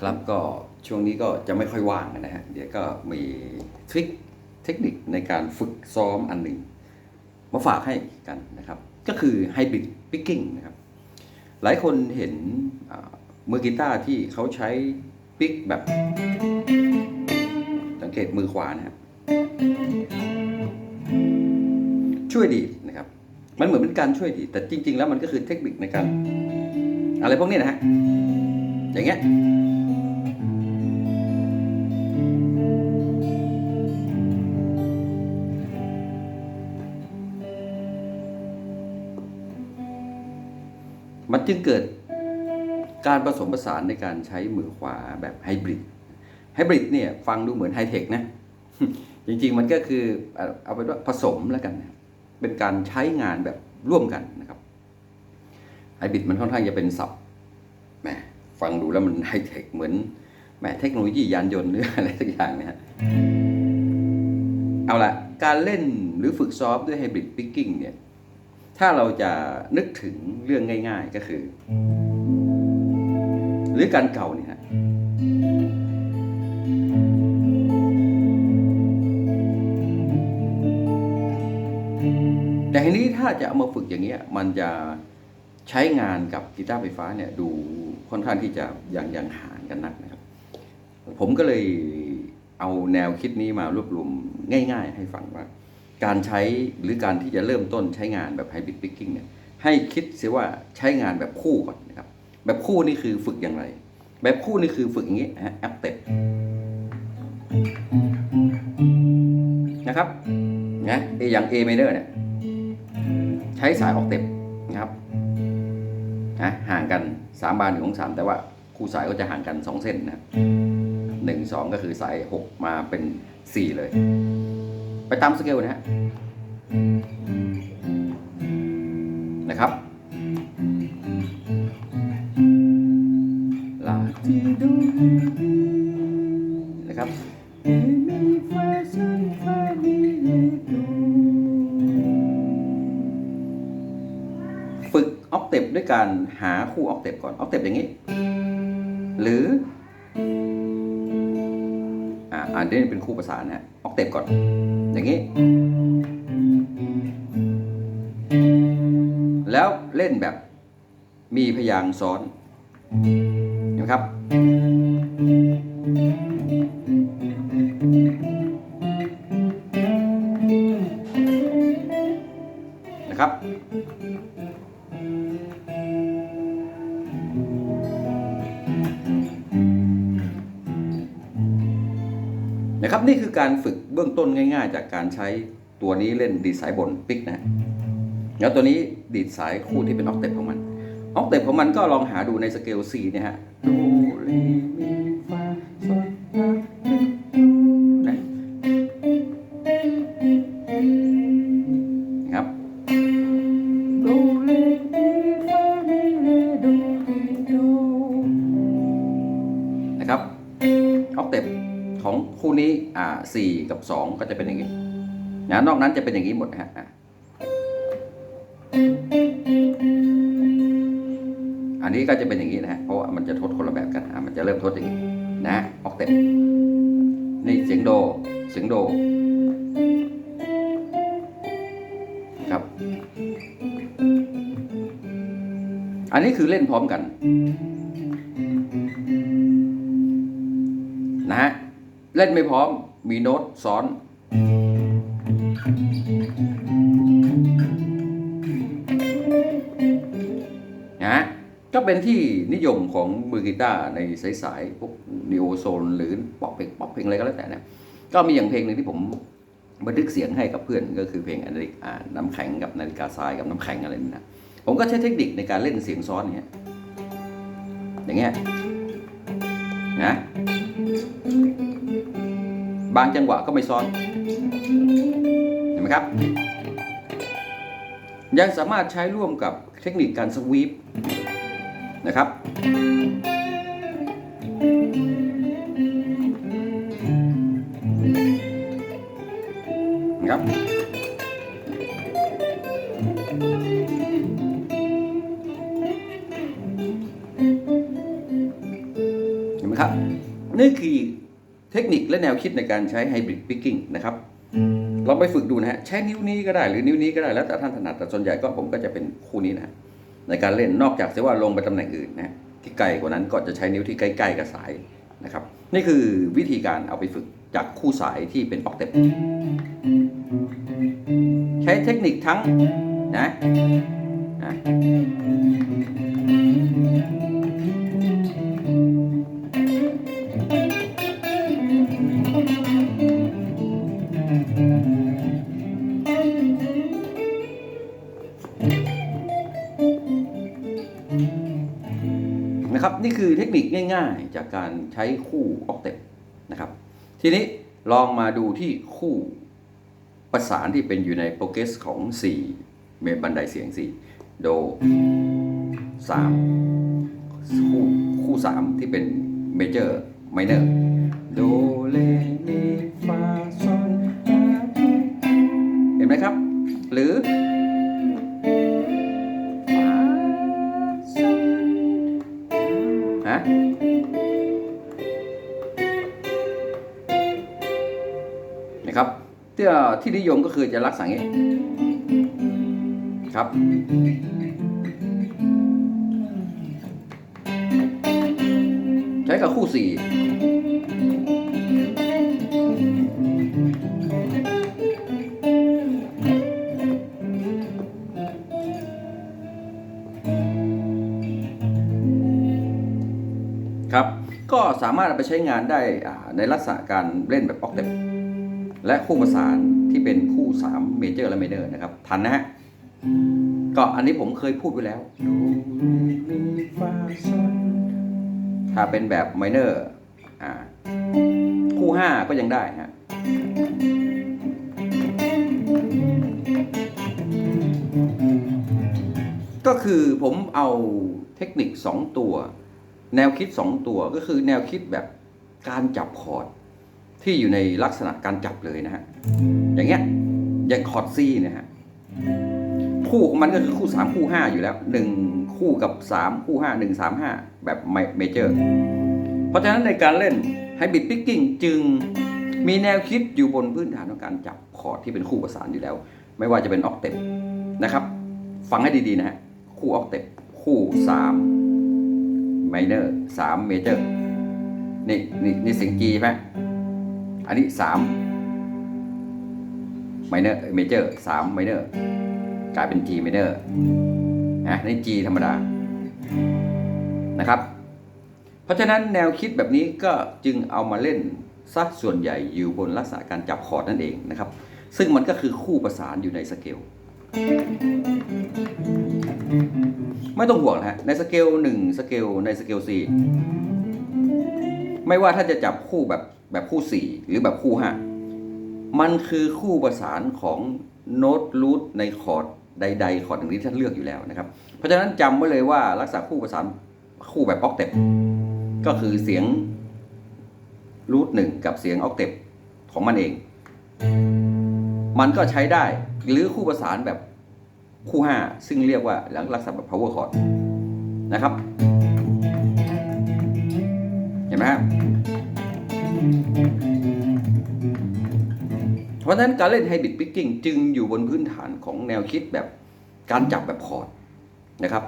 ครับก็ช่วงนี้ก็จะไม่ค่อยว่างนะฮะเดี๋ยวก็มีทริคเทคนิคในการฝึกซ้อมอันหนึ่งมาฝากให้กันนะครับ ก็คือไฮบริดปิกกิ้งนะครับ หลายคนเห็นมือกีตาร์ที่เขาใช้ปิกแบบ สังเกตมือขวานะครับช่วยดีนะครับ มันเหมือนเป็นการช่วยดี แต่จริง ๆ แล้วมันก็คือเทคนิคในการ อะไรพวกนี้นะฮะอย่างเงี้ย มันจึงเกิดการผสมผสานในการใช้มือขวาแบบไฮบริดไฮบริดเนี่ยฟังดูเหมือนไฮเทคนะ จริงๆมันก็คือเอาไปว่าผสมแล้วกัน เป็นการใช้งานแบบร่วมกันนะครับไฮบริดมันค่อนข้างจะเป็นศัพท์แหมฟังดูแล้วมันไฮเทคเหมือนแหมเทคโนโลยียานยนต์หรืออะไรสักอย่างนะฮะเอาละการเล่นหรือฝึกซ้อมด้วยไฮบริดปิกกิ้งเนี่ย ถ้าเราจะนึกถึงเรื่องง่าย ๆก็คือ หรือการเก่าเนี่ยฮะแต่ทีนี้ถ้าจะเอามาฝึกอย่างเงี้ยมันจะใช้งานกับกีตาร์ไฟฟ้าเนี่ยดูค่อนข้างที่จะอยังยังห่างกันนักนะครับ ผมก็เลยเอาแนวคิดนี้มารวบรวมง่าย ๆ ให้ฟังว่า การใช้หรือการที่จะเริ่มต้นใช้งานแบบไฮบริดปิกกิ้งเนี่ยให้คิดเสียว่าใช้งานแบบคู่ก่อนนะครับ แบบคู่นี่คือฝึกอย่างไร แบบคู่นี่คือฝึกอย่างนี้ฮะแอปเต็นะครับนะออย่าง A minor เนี่ยใช้สายออกเต็ปนะครับนะห่างกัน 3 บาร์หนึ่งของสามแต่ว่าคู่สายก็จะห่างกัน 2 เส้นนะหนึ่งสองก็คือสาย 6 มาเป็น 4 เลย ไปตามสเกลนะฮะนะครับลาทีดูนะครับฝึกออกเต็ปด้วยการหาคู่ออกเต็ปก่อนออกเต็ปอย่างนี้ หรือ อ่าอันนี้เป็นคู่ประสานนะฮะ ออกเต็ปก่อน อย่างนี้ แล้วเล่นแบบมีพยางค์ซ้อนนะครับ นี่คือการฝึกเบื้องต้นง่าย ๆ จากการใช้ตัวนี้เล่นดีดสายบนปิกนะแล้วตัวนี้ดีดสายคู่ที่เป็นออกเต็ปของมัน ออกเต็ปของมันก็ลองหาดูในสเกล C เนี่ยฮะโดเนี้อ่า4กับ2ก็จะเป็นอย่างนี้นะนอกนั้นจะเป็นอย่างนี้หมดนะฮะอะอันนี้ก็จะเป็นอย่างนี้นะฮะเพราะว่ามันจะทดคนละแบบกันอะมันจะเริ่มทดอย่างนี้นะออกเต็ปนี่เสียงโดเสียงโดครับ อันนี้คือเล่นพร้อมกัน เล่นไม่พร้อมมีโน้ตซ้อนนะก็เป็นที่นิยมของมือกีตาร์ในสายๆพวกนิโอโซนหรือป๊อปเพลงป๊อปเพลงอะไรก็แล้วแต่นะก็มีอย่างเพลงหนึ่งที่ผมบันทึกเสียงให้กับเพื่อนก็คือเพลงนาฬิกาน้ำแข็งกับนาฬิกาทรายกับน้ำแข็งอะไรนี่นะผมก็ใช้เทคนิคในการเล่นเสียงซ้อนอย่างเงี้ยอย่างเงี้ยนะ บางจังหวะก็ไม่ซ้อน เห็นไหมครับ ยังสามารถใช้ร่วมกับเทคนิคการสวีปนะครับ นะครับ และแนวคิดในการใช้ไฮบริดพิกกิ้งนะครับลองไปฝึกดูนะฮะใช้นิ้วนี้ก็ได้หรือนิ้วนี้ก็ได้แล้วแต่ท่านถนัดแต่ส่วนใหญ่ก็ผมก็จะเป็นคู่นี้นะฮะในการเล่นนอกจากจะว่าลงไปตำแหน่งอื่นนะฮะที่ไกลกว่านั้นก็จะใช้นิ้วที่ใกล้ๆกับสายนะครับ นี่คือวิธีการเอาไปฝึกจากคู่สายที่เป็นออกเต็ปใช้เทคนิคทั้งนะนะ คือเทคนิคง่ายๆ จากการใช้คู่ออกเต็ปนะครับ ทีนี้ลองมาดูที่คู่ประสานที่เป็นอยู่ในโปรเกรสของ 4 เมบันไดเสียง 4 โด 3 คู่คู่ 3 ที่เป็นเมเจอร์ไมเนอร์โดเลมีฟาซอนลาเห็นไหมครับ หรือ ที่ที่นิยมก็คือจะรักษาอย่างนี้ครับ ใช้กับคู่สี่ครับ ก็สามารถเอาไปใช้งานได้ในลักษณะการเล่นแบบออกเต็ป และคู่ประสานที่เป็นคู่3เมเจอร์และเมเนอร์นะครับ ทันนะฮะก็อันนี้ผมเคยพูดไว้แล้ว ถ้าเป็นแบบไมเนอร์คู่ 5 ก็ยังได้ฮะก็คือผมเอาเทคนิค 2 ตัว แนวคิด 2 ตัวก็คือแนวคิดแบบการจับคอร์ด ที่อยู่ในลักษณะการจับเลยนะฮะ อย่างเงี้ย อย่างคอร์ดซีนะฮะ คู่ของมันก็คือคู่3คู่5อยู่แล้ว1คู่กับ3คู่5 1 3 5แบบเมเจอร์ เพราะฉะนั้นในการเล่นไฮบริดพิกกิ้งจึงมีแนวคิดอยู่บนพื้นฐานของการจับคอร์ดที่เป็นคู่ประสานอยู่แล้ว ไม่ว่าจะเป็นออกเต็ปนะครับ ฟังให้ดีๆนะฮะ คู่ออกเต็ปคู่3ไมเนอร์3เมเจอร์นี่นี่นี่เสียง G ใช่ไหม อันนี้3ไมเนอร์เมเจอร์3ไมเนอร์กลายเป็น G ไมเนอร์นะนี่ G ธรรมดานะครับ เพราะฉะนั้นแนวคิดแบบนี้ก็จึงเอามาเล่นสักส่วนใหญ่อยู่บนลักษณะการจับคอร์ดนั่นเองนะครับ ซึ่งมันก็คือคู่ประสานอยู่ในสเกลไม่ต้องห่วงนะฮะในสเกล1สเกลในสเกล4ไม่ว่าถ้าจะจับคู่แบบ แบบคู่ 4 หรือแบบคู่ 5 มันคือคู่ประสานของโน้ตรูทในคอร์ดใด ๆ คอร์ดหนึ่งที่ท่านเลือกอยู่แล้วนะครับ เพราะฉะนั้นจำไว้เลยว่าลักษณะคู่ประสานคู่แบบออกเต็ปก็คือเสียงรูทหนึ่งกับเสียงออกเต็ปของมันเอง มันก็ใช้ได้หรือคู่ประสานแบบคู่ 5 ซึ่งเรียกว่าหลังลักษณะแบบ power chord นะครับ เห็นไหมครับ เพราะฉะนั้นการเล่นไฮบริดพิกกิ้งจึงอยู่บนพื้นฐานของแนวคิดแบบการจับแบบคอร์ดนะครับ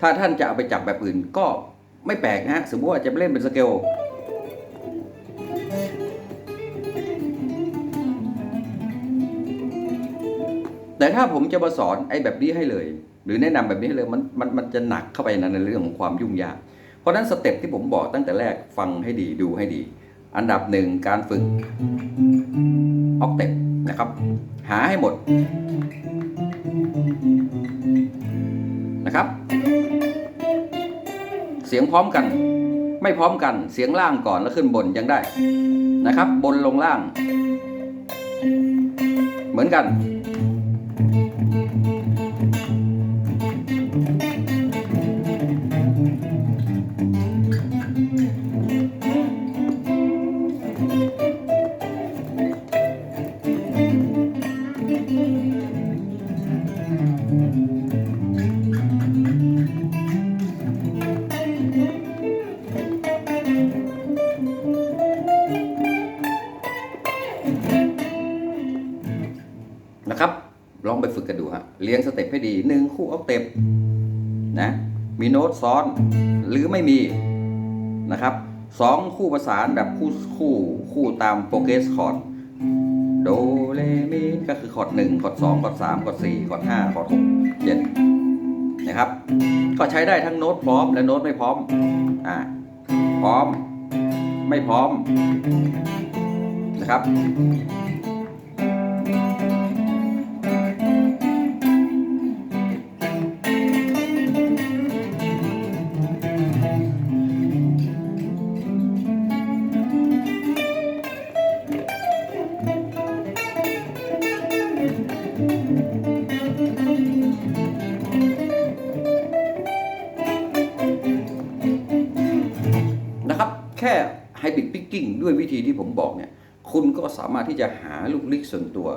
ถ้าท่านจะเอาไปจับแบบอื่นก็ไม่แปลกนะฮะ สมมติว่าจะไปเล่นเป็นสเกลแต่ถ้าผมจะมาสอนไอ้แบบนี้ให้เลย หรือแนะนำแบบนี้ให้เลยมันมันมันจะหนักเข้าไปในในเรื่องของความยุ่งยาก เพราะฉะนั้นสเต็ปที่ผมบอกตั้งแต่แรกฟังให้ดีดูให้ดี อันดับหนึ่งการฝึกออกเต็ปนะครับ หาให้หมดนะครับ เสียงพร้อมกัน ไม่พร้อมกันเสียงล่างก่อนแล้วขึ้นบนยังได้นะครับ บนลงล่าง เหมือนกัน กกันดูฮะเลี้ยงสเต็ปให้ดีหนึ่งคู่ออกเต็ปนะมีโน้ตซ้อนหรือไม่มีนะครับสองคู่ประสานแบบคู่คู่คู่ตามโปรเกรสคอร์ดโดเรมีก็คือคอร์ดหนึ่งคอร์ดสองคอร์ดสามคอร์ดสี่คอร์ดห้าคอร์ดหกเจ็ดนะครับ ก็ใช้ได้ทั้งโน้ตพร้อมและโน้ตไม่พร้อมอ่าพร้อม ไม่พร้อมนะครับ กิ้งด้วยวิธีที่ผมบอกเนี่ยคุณก็สามารถที่จะหาลูกลิกส่วนตัว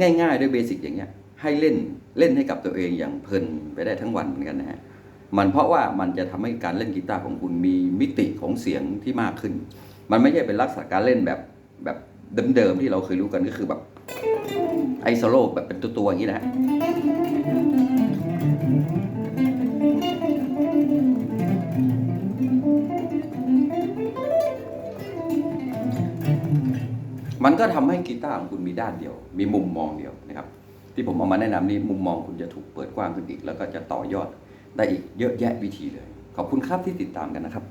ง่ายๆด้วยเบสิกอย่างเงี้ยให้เล่นเล่นให้กับตัวเองอย่างเพลินไปได้ทั้งวันเหมือนกันนะฮะมันเพราะว่ามันจะทำให้การเล่นกีตาร์ของคุณมีมิติของเสียงที่มากขึ้น มันไม่ใช่เป็นลักษณะการเล่นแบบแบบเดิมๆที่เราเคยรู้กันก็คือแบบไอโซโล่แบบเป็นตัวๆอย่างนี้นะฮะ มันก็ทำให้กีตาร์ของคุณมีด้านเดียว มีมุมมองเดียวนะครับ ที่ผมเอามาแนะนำนี้มุมมองคุณจะถูกเปิดกว้างขึ้นอีก แล้วก็จะต่อยอดได้อีกเยอะแยะวิธีเลย ขอบคุณครับที่ติดตามกันนะครับ